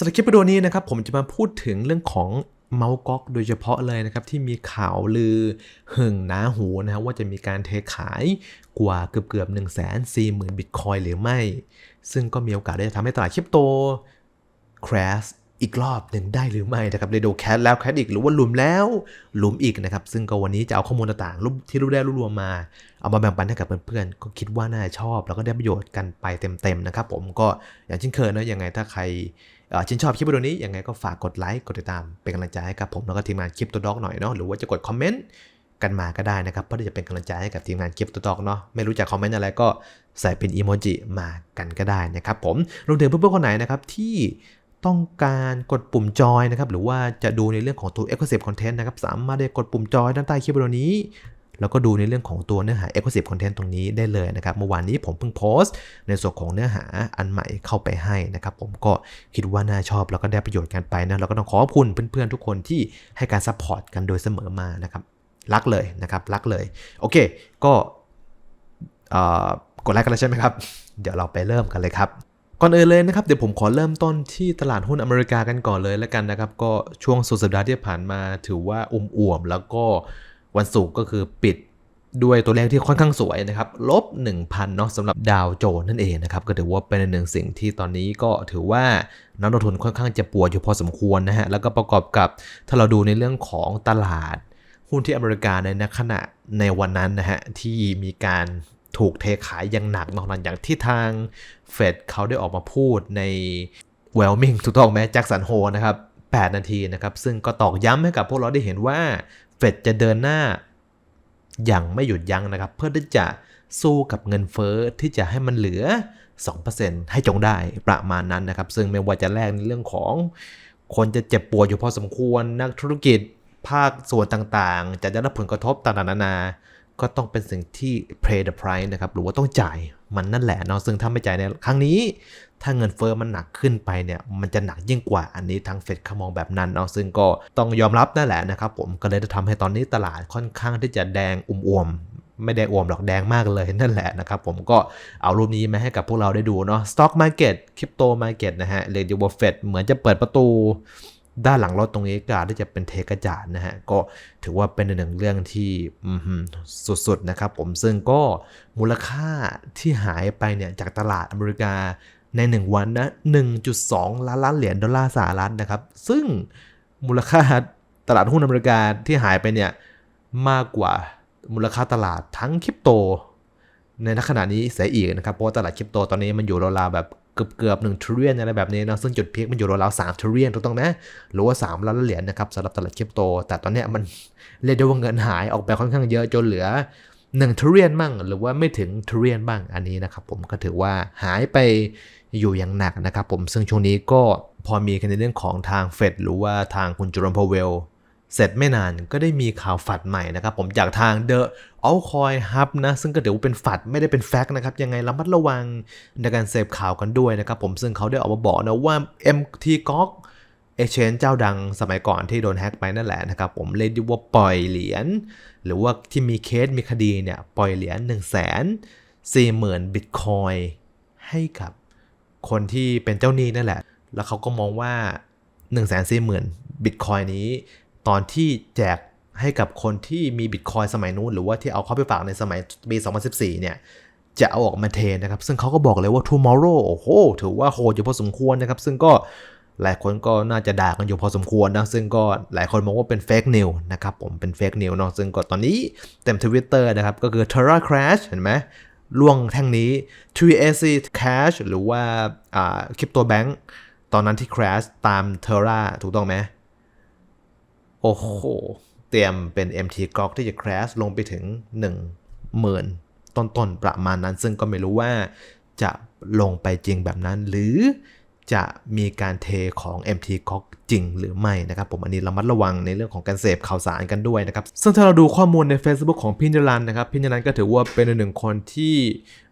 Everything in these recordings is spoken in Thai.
สำหรับคลิปวิดีโอนี้นะครับผมจะมาพูดถึงเรื่องของเมาส์ก๊อกโดยเฉพาะเลยนะครับ ที่มีข่าวลือหึ่งหนาหูนะครับว่าจะมีการเทขายกว่าเกือบเกือบ1 4 0 0 0 0 บิตคอยหรือไม่ ซึ่งก็มีโอกาสได้ทำให้ตลาดคริปโต crash อีกรอบหนึ่งได้หรือไม่นะครับเรโดแคสแล้วแคสอีกหรือว่าหลุมแล้วหลุมอีกนะครับ ซึ่งก็วันนี้จะเอาข้อมูลต่างๆที่รู้ได้รู้รวมมา เอามาแบ่งปันให้กับเพื่อนๆ ก็คิดว่าน่าชอบ แล้วก็ได้ประโยชน์กันไปเต็มๆนะครับผมก็อย่างเช่นเคยนะยังไงถ้าใคร ชื่นชอบคลิปวิดีโอนี้ยังไงก็ฝากกดไลค์กดติดตามเป็นกำลังใจให้กับผมแล้วก็ทีมงานคลิปตัวด็อกหน่อยเนาะหรือว่าจะกดคอมเมนต์กันมาก็ได้นะครับเพื่อที่จะเป็นกำลังใจให้กับทีมงานคลิปตัวด็อกเนาะไม่รู้จะคอมเมนต์อะไรก็ใส่เป็นอีโมจิมากันก็ได้นะครับผมรวมถึงเพื่อนๆคนไหนนะครับที่ต้องการกดปุ่มจอยนะครับหรือว่าจะดูในเรื่องของตัว Exclusive Content นะครับสามารถได้กดปุ่มจอยด้านใต้คลิปวิดีโอนี้ แล้วก็ดูในเรื่องของตัวเนื้อหา Exclusive Content ตรงนี้ได้เลยนะครับ เมื่อวานนี้ผมเพิ่งโพสต์ ในส่วนของเนื้อหาอันใหม่เข้าไปให้นะครับ ผมก็คิดว่าน่าชอบแล้วก็ได้ประโยชน์กันไปนะแล้วก็ต้องขอบคุณเพื่อนๆทุกคนที่ให้การซัพพอร์ตกันโดยเสมอมานะครับ รักเลยนะครับ รักเลย โอเค ก็กดไลค์กันแล้วใช่ไหมครับ เดี๋ยวเราไปเริ่มกันเลยครับก่อนอื่นเลยนะครับ เดี๋ยวผมขอเริ่มต้นที่ตลาดหุ้นอเมริกากันก่อนเลยแล้วกันนะครับ ก็ช่วงสุดสัปดาห์ที่ผ่านมาถือว่าอุ่มอ่วมแล้วก็ วันศุกร์ก็คือปิดด้วยตัวเลขที่ค่อนข้างสวยนะครับลบ 1,000เนาะสำหรับดาวโจนส์นั่นเองนะครับก็ถือว่าเป็นหนึ่งสิ่งที่ตอนนี้ก็ถือว่านักลงทุนค่อนข้างจะปวดอยู่พอสมควรนะฮะแล้วก็ประกอบกับถ้าเราดูในเรื่องของตลาดหุ้นที่อเมริกาในขณะในวันนั้นนะฮะที่มีการถูกเทขายอย่างหนักนอกหลังจากที่ทางเฟดเขาได้ออกมาพูดในเวลมิงถูกต้องไหมแจ็คสันโฮนะครับ8 นาทีนะครับ ซึ่งก็ตอกย้ำให้กับพวกเราได้เห็นว่า เฟดจะเดินหน้าอย่างไม่หยุดยั้งนะครับ เพื่อที่จะสู้กับเงินเฟ้อที่จะให้มันเหลือ 2%ให้จงได้ประมาณนั้นนะครับ ซึ่งไม่ว่าจะแลกในเรื่องของคนจะเจ็บปวดอยู่พอสมควรนักธุรกิจภาคส่วนต่างๆ จะได้รับผลกระทบต่างๆนานา ก็ต้องเป็นสิ่งที่ pay the price นะครับ หรือว่าต้องจ่าย มันนั่นแหละเนาะซึ่งถ้าไม่จ่ายในครั้งนี้ ถ้าเงินเฟอ้อมันหนักขึ้นไปเนี่ยมันจะหนักยิ่งกว่าอันนี้ทางเฟดเขามองแบบนั้นเนาะซึ่งก็ต้องยอมรับนั่นแหละนะครับผมก็เลยจะทำให้ตอนนี้ตลาดค่อนข้างที่จะแดงอุ่มอวมไม่แดงอวมหรอกแดงมากเลยนั่นแหละนะครับผมก็เอารูปนี้มาให้กับพวกเราได้ดูเนาะ stock market crypto market นะฮะเรียกว่าเฟดเหมือนจะเปิดประตู ด้านหลังรถตรงนี้ก็อาจจะเป็นเทกระจาดนะฮะ ก็ถือว่าเป็นหนึ่งเรื่องที่สุดๆนะครับผมซึ่งก็มูลค่าที่หายไปเนี่ยจากตลาดอเมริกาใน 1 วันนะ 1.2 ล้านล้านเหรียญดอลลาร์สหรัฐนะครับ ซึ่งมูลค่าตลาดหุ้นอเมริกาที่หายไปเนี่ยมากกว่ามูลค่าตลาดทั้งคริปโต ในขณะนี้เสียอีกนะครับ เพราะตลาดคริปโตตอนนี้มันอยู่ราวๆแบบ กือบเกือบหนึ่งทริลเลียนอะไรแบบนี้นะซึ่งจุดพีคมันอยู่ราวๆสามทริลเลียนถูกต้องนะหรือว่าสามล้านเหรียญนะครับสำหรับตลาดคริปโต แต่ตอนนี้มันเรียกได้ว่าเงินหายออกไปค่อนข้างเยอะจนเหลือ1ทริลเลียนบ้างหรือว่าไม่ถึงทริลเลียนบ้างอันนี้นะครับผมก็ถือว่าหายไปอยู่อย่างหนักนะครับผมซึ่งช่วงนี้ก็พอมีกันในเรื่องของทางเฟดหรือว่าทางคุณจูรมพเวล เสร็จไม่นานก็ได้มีข่าวฝัดใหม่นะครับ ผมจากทาง The Altcoin Hub นะซึ่งก็ถือว่าเป็นฝัดไม่ได้เป็นแฟกต์นะครับ ยังไงระมัดระวังในการเสพข่าวกันด้วยนะครับ ผมซึ่งเขาได้ออกมาบอกนะว่า MT g o g Exchange เจ้าดังสมัยก่อนที่โดนแฮ็กไปนั่นแหละนะครับผมเรียกว่าปล่อยเหรียญหรือว่าที่มีเคสมีคดีเนี่ยปล่อยเหรียญ1 4 0 0 0 0บิตคอยให้กับคนที่เป็นเจ้าหนี้นั่นแหละ แล้วเขาก็มองว่า 1 4 0 0 0 0บิตคอยนี้ ตอนที่แจกให้กับคนที่มีบิตคอยสมัยนู้น หรือว่าที่เอาเข้าไปฝากในสมัยปี 2014 เนี่ย จะเอาออกมาเทนะครับ ซึ่งเขาก็บอกเลยว่า tomorrow โอ้โห ถือว่าโหดอยู่พอสมควรนะครับ ซึ่งก็หลายคนก็น่าจะด่ากันอยู่พอสมควรนะ ซึ่งก็หลายคนมองว่าเป็นเฟกนิวนะครับ ผมเป็นเฟกนิวเนาะ ซึ่งก็ตอนนี้เต็มทวิตเตอร์นะครับ ก็คือ Terra Crash เห็นไหมล่วงแท่งนี้ 3AC Cash หรือว่าอ่าคริปโตแบงก์ตอนนั้นที่ crash ตาม Terra ถูกต้องไหม โอ้โห เตรียมเป็น MT g o g ที่จะ crash ลงไปถึง 10,000 ต้นๆ ประมาณนั้น ซึ่งก็ไม่รู้ว่าจะลงไปจริงแบบนั้น หรือจะมีการเทของ MT g o g จริงหรือไม่นะครับ ผมอันนี้ระมัดระวังในเรื่องของการเสพข่าวสารกันด้วยนะครับ ซึ่งถ้าเราดูข้อมูลใน Facebook ของพินจรันนะครับพินจรันก็ถือว่าเป็นหนึ่งคนที่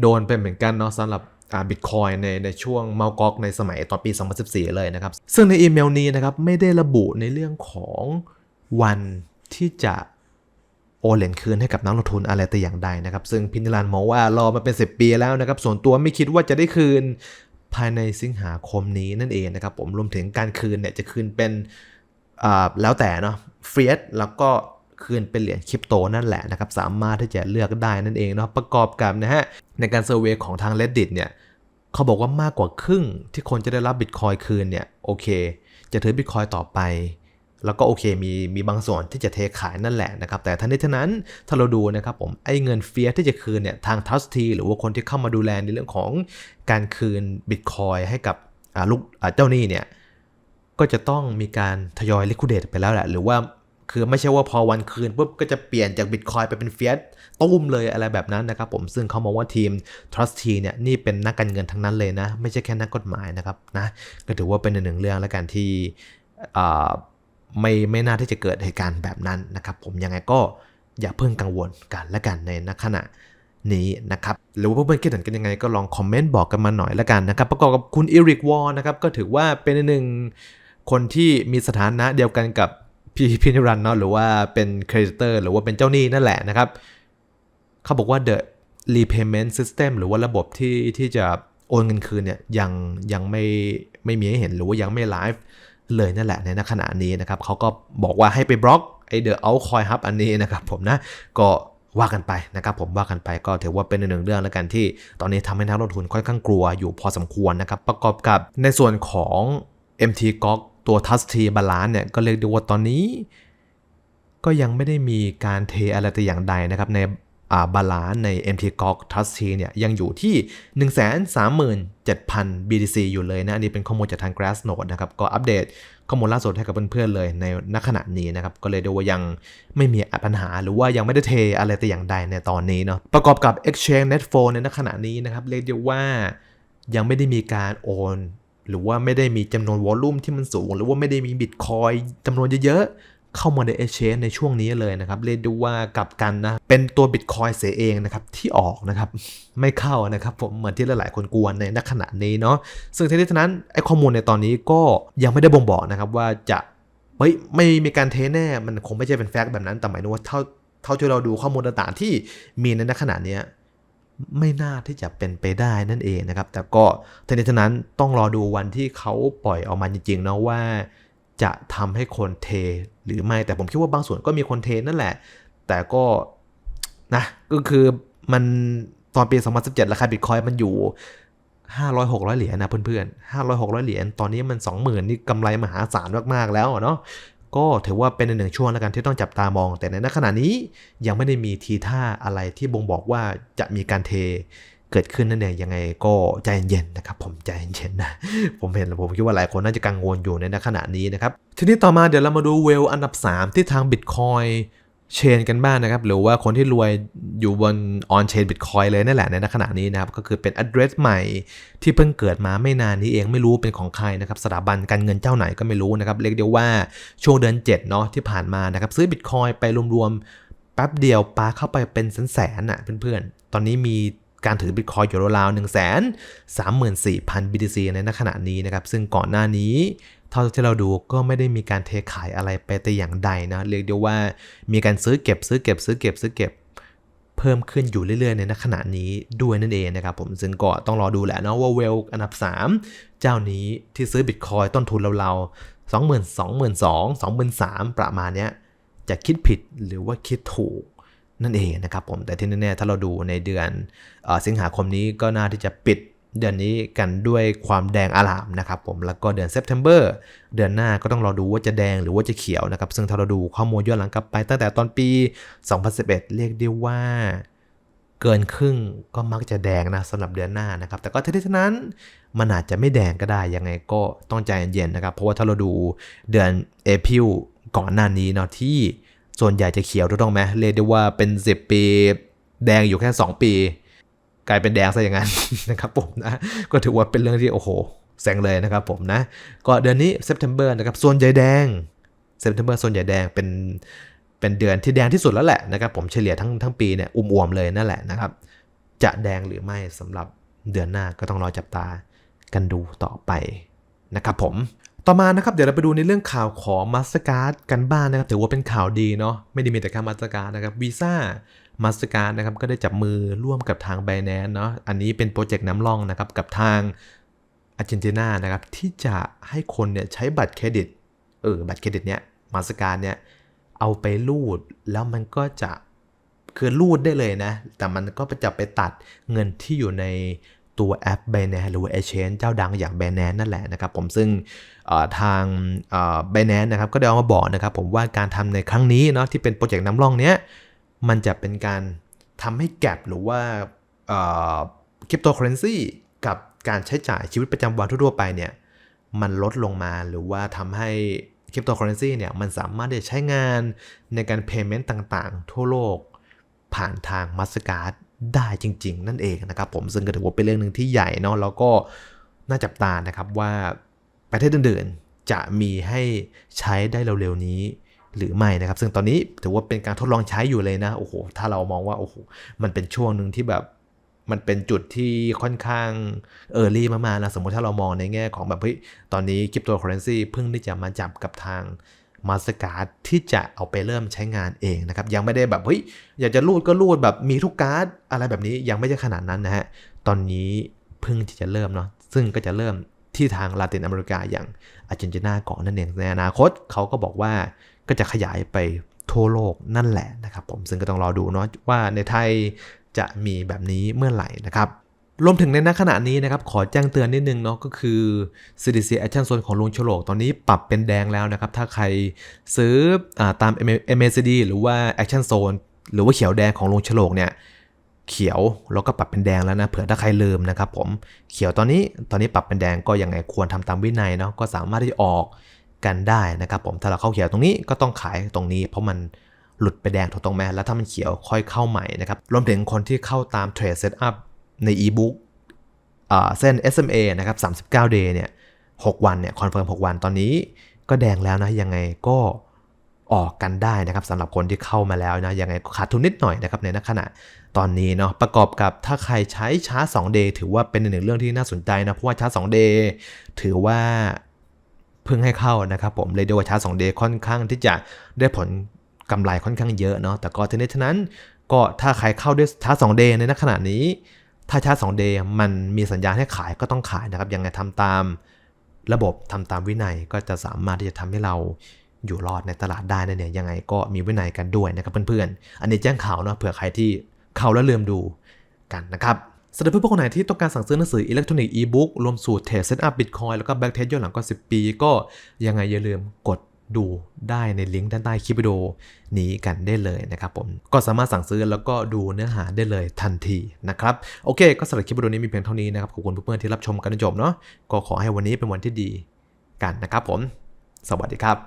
โดนไปเหมือนกันเนาะสำหรับ บิตคอยในในช่วงเมาก๊อกในสมัยตอนปี 2014 เลยนะครับ ซึ่งในอีเมลนี้นะครับไม่ได้ระบุในเรื่องของวันที่จะโอนเหรียญคืนให้กับนักลงทุนอะไรแต่อย่างใดนะครับ ซึ่งพินิรันมองว่ารอมาเป็น 10 ปีแล้วนะครับ ส่วนตัวไม่คิดว่าจะได้คืนภายในสิงหาคมนี้นั่นเองนะครับผมรวมถึงการคืนเนี่ยจะคืนเป็นอ่าแล้วแต่เนาะเฟียสแล้วก็ คืนเป็นเหรียญคริปโตนั่นแหละนะครับสามารถที่จะเลือกได้นั่นเองเนาะประกอบกับนะฮะในการเซอร์เวยของทาง reddit เนี่ยเขาบอกว่ามากกว่าครึ่งที่คนจะได้รับบิตคอยคืนเนี่ยโอเค จะถือบิตคอยต่อไป แล้วก็โอเคมีมีบางส่วนที่จะเทขายนั่นแหละนะครับ แต่ทั้งนี้ทั้งนั้นถ้าเราดูนะครับผมไอ้เงินเฟียที่จะคืนเนี่ยทางทัสทีหรือว่าคนที่เข้ามาดูแลในเรื่องของการคืนบิตคอยให้กับลูกเจ้าหนี้เนี่ยก็จะต้องมีการทยอยลิค u เดตไปแล้วแหละ หรือว่า คือไม่ใช่ว่าพอวันคืนปุ๊บก็จะเปลี่ยนจากบิตคอยไปเป็นเฟียสตุ้มเลยอะไรแบบนั้นนะครับผมซึ่งเขามองว่าทีม Trusty เนี่ยนี่เป็นนักการเงินทั้งนั้นเลยนะ ไม่ใช่แค่นักกฎหมายนะครับนะก็ถือว่าเป็นหนึ่งเรื่องแล้วกันที่ไม่ไม่น่าที่จะเกิดเหตุการณ์แบบนั้นนะครับ ผมยังไงก็อย่าเพิ่งกังวลกันและกันในขณะนี้นะครับหรือว่าเพื่อนๆคิดเห็นกันยังไงก็ลองคอมเมนต์บอกกันมาหน่อยละกันนะครับ ประกอบกับคุณอีริกวอร์นะครับก็ถือว่าเป็นหนึ่งคนที่มีสถานะเดียวกันกับ พี่พินิรันเนาะหรือว่าเป็นเครดิเตอร์หรือว่าเป็นเจ้าหนี้นั่นแหละนะครับ เขาบอกว่า the repayment system หรือว่าระบบที่ที่จะโอนเงินคืนเนี่ยยังยังไม่ไม่มีให้เห็นหรือว่ายังไม่ไลฟ์เลยนั่นแหละในขณะนี้นะครับเขาก็บอกว่าให้ไปบล็อกไอเดอะเอาคอยฮับอันนี้นะครับผมนะก็ว่ากันไปนะครับผมว่ากันไปก็ถือว่าเป็นหนึ่งเรื่องแล้วกันที่ ตอนนี้ทำให้นักลงทุนค่อนข้างกลัวอยู่พอสมควรนะครับประกอบกับในส่วนของ MT g o ตัว t u s t b a l a n c e เนี่ยก็เรียกได้ว่าตอนนี้ ก็ยังไม่ได้มีการเทอะไรแต่อย่างใดนะครับในบาลานใน MT g o g t o u c h T เนี่ยยังอยู่ที่ 137,000 BTC อยู่เลยนะ อันนี้เป็นข้อมูลจากทาง Glassnode นะครับ ก็อัปเดตข้อมูลล่าสุดให้กับเพื่อนๆเลยในณขณะนี้นะครับ ก็เลยดูว่ายังไม่มีปัญหา หรือว่ายังไม่ได้เทอะไรแต่อย่างใดในตอนนี้เนาะประกอบกับ Exchange Net Flow ในณขณะนี้นะครับ เรียกได้ว่ายังไม่ได้มีการโอน หรือว่าไม่ได้มีจำนวนวอลลุ่มที่มันสูง หรือว่าไม่ได้มีบิตคอยจำนวนเยอะๆ เข้ามาใน Exchange ในช่วงนี้เลยนะครับ เรียกได้ว่ากลับกันนะ เป็นตัว Bitcoin เสียเองนะครับ ที่ออกนะครับ ไม่เข้านะครับผมเหมือนที่หลายๆ คนกลัวในณขณะนี้เนาะซึ่งทั้งนี้ทั้งนั้นไอ้ข้อมูลในตอนนี้ก็ยังไม่ได้บ่งบอกนะครับว่าจะเฮ้ยไม่มีการเทแน่มันคงไม่ใช่เป็นแฟกต์แบบนั้นแต่หมายถึงว่าเท่าเท่าที่เราดูข้อมูลต่างๆที่มีในณขณะเนี้ย ไม่น่าที่จะเป็นไปได้นั่นเองนะครับ แต่ก็ทั้งนี้ทั้งนั้นต้องรอดูวันที่เขาปล่อยออกมาจริงๆนะว่า จะทำให้คนเทหรือไม่แต่ผมคิดว่าบางส่วนก็มีคนเทนั่นแหละ แต่ก็นะก็คือมันตอนปี 2017 ราคาบิตคอยมันอยู่ 500 600 เหรียญนะเพื่อนๆ500 600 เหรียญตอนนี้มัน 20,000 นี่กำไรมหาศาลมากๆแล้วเนาะ ก็ถือว่าเป็นหนึ่งช่วงแล้วกันที่ต้องจับตามอง แต่ในขณะนี้ยังไม่ได้มีทีท่าอะไรที่บ่งบอกว่าจะมีการเทเกิดขึ้นนั่นเองยังไงก็ใจเย็นๆนะครับ ผมใจเย็นๆนะ ผมเห็นผมคิดว่าหลายคนน่าจะกังวลอยู่ในขณะนี้นะครับ ทีนี้ต่อมาเดี๋ยวเรามาดูเวลอันดับ 3 ที่ทางบิตคอย เชนกันบ้างนะครับ หรือว่าคนที่รวยอยู่บน on chain bitcoin เลยนั่นแหละในขณะนี้นะครับ ก็คือเป็น address ใหม่ที่เพิ่งเกิดมาไม่นานนี้เองไม่รู้เป็นของใครนะครับสถาบันการเงินเจ้าไหนก็ไม่รู้นะครับ เรียกเดียวว่าช่วงเดือน7เนาะที่ผ่านมานะครับ ซื้อ bitcoin ไปรวมๆแป๊บเดียวปาเข้าไปเป็นแสนๆอะเพื่อนๆ ตอนนี้มีการถือ Bitcoin อยู่ราวๆ1 3 4 0 0 0 BTC ในขณะนี้นะครับ ซึ่งก่อนหน้านี้ เท่าที่เราดูก็ไม่ได้มีการเทขายอะไรไปแต่อย่างใดนะเรียกได้ว่ามีการซื้อเก็บซื้อเก็บซื้อเก็บซื้อเก็บเพิ่มขึ้นอยู่เรื่อยๆ ในขณะนี้ด้วยนั่นเองนะครับผมซึ่งก็ต้องรอดูแหละนะว่าเวลอันดับ 3 เจ้านี้ที่ซื้อบิตคอยต้นทุนเราๆ20,000 22,000 23,000ประมาณเนี้ยจะคิดผิดหรือว่าคิดถูกนั่นเองนะครับผมแต่ที่แน่ๆถ้าเราดูในเดือนอสิงหาคมนี้ก็น่าที่จะปิด เดือนนี้กันด้วยความแดงอลามนะครับผมแล้วก็เดือนเซปเทมเบอร์เดือนหน้าก็ต้องรอดูว่าจะแดงหรือว่าจะเขียวนะครับ ซึ่งถ้าเราดูข้อมูลย้อนหลังกลับไปตั้งแต่ตอนปี 2011 เรียกได้ว่า เกินครึ่งก็มักจะแดงนะสำหรับเดือนหน้านะครับ แต่ก็ทั้งนี้ทั้งนั้นมันอาจจะไม่แดงก็ได้ยังไงก็ต้องใจเย็นๆนะครับ เพราะว่าถ้าเราดูเดือนเอพิลก่อนหน้านี้เนาะที่ส่วนใหญ่จะเขียวถูกต้องไหมเรียกได้ว่าเป็น 10 ปี แดงอยู่แค่ 2 ปี กลายเป็นแดงซะอย่างนั้นนะครับผมนะก็ถือว่าเป็นเรื่องที่โอ้โหแสงเลยนะครับผมนะ ก็เดือนนี้เซปเทมเบอร์นะครับส่วนใหญ่แดงเซปเทมเบอร์ส่วนใหญ่แดงเป็นเป็นเดือนที่แดงที่สุดแล้วแหละนะครับผมเฉลี่ยทั้งทั้งปีเนี่ยอุ้มอวมเลยนั่นแหละนะครับ จะแดงหรือไม่สำหรับเดือนหน้าก็ต้องรอจับตากันดูต่อไปนะครับผมต่อมานะครับเดี๋ยวเราไปดูในเรื่องข่าวของ Mastercard กันบ้างนนะครับถือว่าเป็นข่าวดีเนาะไม่ได้มีแต่แค่ Mastercard นะครับวีซ่า Visa Mastercard นะครับก็ได้จับมือร่วมกับทาง b บ n a n c e เนาะอันนี้เป็นโปรเจกต์น้ำล่องนะครับกับทางอาร์เจนตินานะครับที่จะให้คนเนี่ยใช้บัตรเครดิตเออบัตรเครดิตเนี้ยมาสการเนี่ยเอาไปรูดแล้วมันก็จะคือรูดได้เลยนะ แต่มันก็จะไปตัดเงินที่อยู่ในตัวแอป b บ n a n c e หรือว่า Exchange เจ้าดังอย่าง b บ n a n c e นั่นแหละนะครับผมซึ่งทางเอ่อ b บ n a n c e นะครับก็ได้เอามาบอกนะครับผมว่าการทำในครั้งนี้เนาะที่เป็นโปรเจกต์น้ำร่องเนี้ย มันจะเป็นการทำให้แกลบหรือว่าคริปโตเคอเรนซีกับการใช้จ่ายชีวิตประจำวันทั่วๆไปเนี่ยมันลดลงมาหรือว่าทำให้คริปโตเคอเรนซีเนี่ยมันสามารถจะใช้งานในการเพย์เมนต์ต่างๆ ทั่วโลกผ่านทางมาสการ์ดได้จริง ๆ นั่นเองนะครับผมซึ่งก็ถือว่าเป็นเรื่องหนึ่งที่ใหญ่เนาะแล้วก็น่าจับตานะครับว่าประเทศอื่นๆจะมีให้ใช้ได้เร็วๆนี้ หรือไม่นะครับ ซึ่งตอนนี้ถือว่าเป็นการทดลองใช้อยู่เลยนะโอ้โหถ้าเรามองว่าโอ้โหมันเป็นช่วงหนึ่งที่แบบมันเป็นจุดที่ค่อนข้างเออร์ลี่มากๆนะสมมติถ้าเรามองในแง่ของแบบเฮ้ยตอนนี้คริปโตเคอเรนซีเพิ่งที่จะมาจับกับทางมาสการ์ดที่จะเอาไปเริ่มใช้งานเองนะครับ ยังไม่ได้แบบเฮ้ยอยากจะรูดก็รูดแบบมีทุกการ์ดอะไรแบบนี้ยังไม่ใช่ขนาดนั้นนะฮะตอนนี้เพิ่งที่จะเริ่มเนาะซึ่งก็จะเริ่มที่ทางลาตินอเมริกาอย่างอาร์เจนตินาก่อนนั่นเองในอนาคตเขาก็บอกว่า ก็จะขยายไปทั่วโลกนั่นแหละนะครับผมซึ่งก็ต้องรอดูเนาะว่าในไทยจะมีแบบนี้เมื่อไหร่นะครับรวมถึงในณขณะนี้นะครับ ขอแจ้งเตือนนิดนึงเนาะก็คือ CDC Action Zone ของลุงฉลกตอนนี้ปรับเป็นแดงแล้วนะครับ ถ้าใครซื้ออาตาม MACD หรือว่า Action Zone หรือว่าเขียวแดงของลุงฉลกเนี่ยเขียวแล้วก็ปรับเป็นแดงแล้วนะเผื่อถ้าใครลืมนะครับผมเขียวตอนนี้ตอนนี้ปรับเป็นแดงก็ยังไงควรทำตามวินัยเนาะก็สามารถที่ออก กันได้นะครับผมถ้าเราเข้าเขียวตรงนี้ก็ต้องขายตรงนี้ เพราะมันหลุดไปแดงถูกต้องไหมแล้วถ้ามันเขียวค่อยเข้าใหม่นะครับรวมถึงคนที่เข้าตามเทรดเซตอัพใน e-book เส้น SMA นะครับ39 day เนี่ย6วันเนี่ยคอนเฟิร์ม6วันตอนนี้ก็แดงแล้วนะยังไงก็ออกกันได้นะครับสำหรับคนที่เข้ามาแล้วนะยังไงขาดทุนนิดหน่อยนะครับในนักขณะตอนนี้เนาะประกอบกับถ้าใครใช้ชาร์จ2 day ถือว่าเป็นหนึ่งเรื่องที่น่าสนใจนะเพราะว่าชาร์จ2 day ถือว่า พิ่งให้เข้านะครับผมเลยเดว่าชาร์จ2 day ค่อนข้างที่จะได้ผลกำไรค่อนข้างเยอะเนาะแต่ก็ทีนี้ฉะนั้นก็ถ้าใครเข้าด้วยชาร์จ2 day ในนักขณะนี้ ถ้าชาร์จ2 day มันมีสัญญาณให้ขายก็ต้องขายนะครับยังไงทำตามระบบทำตามวินัยก็จะสามารถที่จะทำให้เราอยู่รอดในตลาดได้นั่นเองยังไงก็มีวินัยกันด้วยนะครับเพื่อนๆ อันนี้แจ้งข่าวเนาะเผื่อใครที่เข้าแล้วลืมดูกันนะครับ สำหรับเพื่อนๆคนไหนที่ต้องการสั่งซื้อหนังสืออิเล็กทรอนิกส์อีบุ๊กรวมสูตรเทสเซตอัพบิตคอยแล้วก็แบ็กเทสย้อนหลังก็10 ปี ก็ยังไงอย่าลืมกดดูได้ในลิงก์ด้านใต้คลิปวิดีโอนี้กันได้เลยนะครับผมก็สามารถสั่งซื้อแล้วก็ดูเนื้อหาได้เลยทันทีนะครับโอเค ก็สำหรับคลิปวิดีโอนี้มีเพียงเท่านี้นะครับขอบคุณเพื่อนๆที่รับชมกันจนจบเนาะก็ขอให้วันนี้เป็นวันที่ดีกันนะครับผม สวัสดีครับ